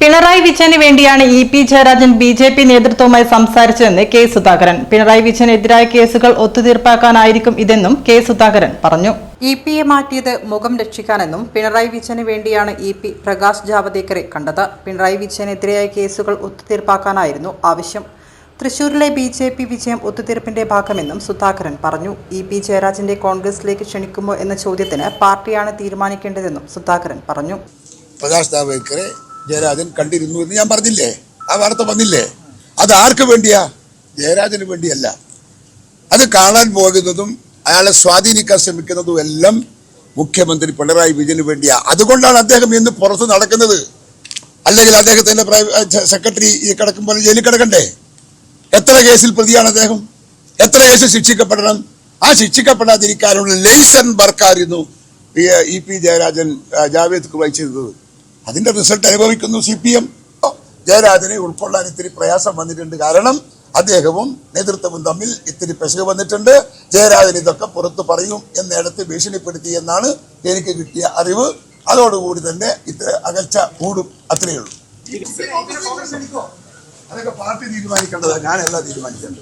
പിണറായി വിജയന് വേണ്ടിയാണ് E P Jayarajan B J P നേതൃത്വവുമായി സംസാരിച്ചതെന്ന് കെ സുധാകരൻ. പിണറായി വിജയനെതിരായ കേസുകൾ ഒത്തുതീർപ്പാക്കാനായിരിക്കും ഇതെന്നും കെ സുധാകരൻ പറഞ്ഞു. ഇ പിയെ മാറ്റിയത് മുഖം രക്ഷിക്കാനെന്നും പിണറായി വിജയന് വേണ്ടിയാണ് ഇ പി പ്രകാശ് ജാവദേക്കറെ കണ്ടത്. പിണറായി വിജയനെതിരായ കേസുകൾ ഒത്തുതീർപ്പാക്കാനായിരുന്നു ആവശ്യം. തൃശൂരിലെ ബി ജെ പി വിജയം ഒത്തുതീർപ്പിന്റെ ഭാഗമെന്നും സുധാകരൻ പറഞ്ഞു. ഇ പി ജയരാജന്റെ കോൺഗ്രസിലേക്ക് ക്ഷണിക്കുമോ എന്ന ചോദ്യത്തിന് പാർട്ടിയാണ് തീരുമാനിക്കേണ്ടതെന്നും സുധാകരൻ പറഞ്ഞു. പ്രകാശ് ജാവദേക്കറെ ജയരാജൻ കണ്ടിരുന്നു എന്ന് ഞാൻ പറഞ്ഞില്ലേ? ആ വാർത്ത വന്നില്ലേ? അത് ആർക്ക് വേണ്ടിയാ? ജയരാജന് വേണ്ടിയല്ല. അത് കാണാൻ പോകുന്നതും അയാളെ സ്വാധീനിക്കാൻ ശ്രമിക്കുന്നതും എല്ലാം മുഖ്യമന്ത്രി പിണറായി വിജയന് വേണ്ടിയാ. അതുകൊണ്ടാണ് അദ്ദേഹം ഇന്ന് പുറത്ത് നടക്കുന്നത്. അല്ലെങ്കിൽ അദ്ദേഹത്തിന്റെ സെക്രട്ടറി ഈ കിടക്കുമ്പോൾ ജയിലിൽ കിടക്കണ്ടേ? എത്ര കേസിൽ പ്രതിയാണ് അദ്ദേഹം? എത്ര കേസ് ശിക്ഷിക്കപ്പെടണം? ആ ശിക്ഷിക്കപ്പെടാതിരിക്കാനുള്ള ലേസൺ വർക്കായിരുന്നു ഈ- പി ജയരാജൻ ജാവേദ് വഹിച്ചിരുന്നത്. അതിന്റെ റിസൾട്ട് അനുഭവിക്കുന്നു സി പി എം ജയരാജനെ ഉൾക്കൊള്ളാൻ ഇത്തിരി പ്രയാസം വന്നിട്ടുണ്ട്. കാരണം അദ്ദേഹവും നേതൃത്വവും തമ്മിൽ ഇത്തിരി പെശക് വന്നിട്ടുണ്ട്. ജയരാജൻ ഇതൊക്കെ പുറത്തു പറയും എന്നിടത്ത് ഭീഷണിപ്പെടുത്തി എന്നാണ് എനിക്ക് കിട്ടിയ അറിവ്. അതോടുകൂടി തന്നെ ഇത്ര അകൽച്ച കൂടും. അത്രയേ ഉള്ളൂ. അതൊക്കെ പാർട്ടി തീരുമാനിക്കേണ്ടതാണ്. ഞാനല്ല തീരുമാനിക്കേണ്ടത്.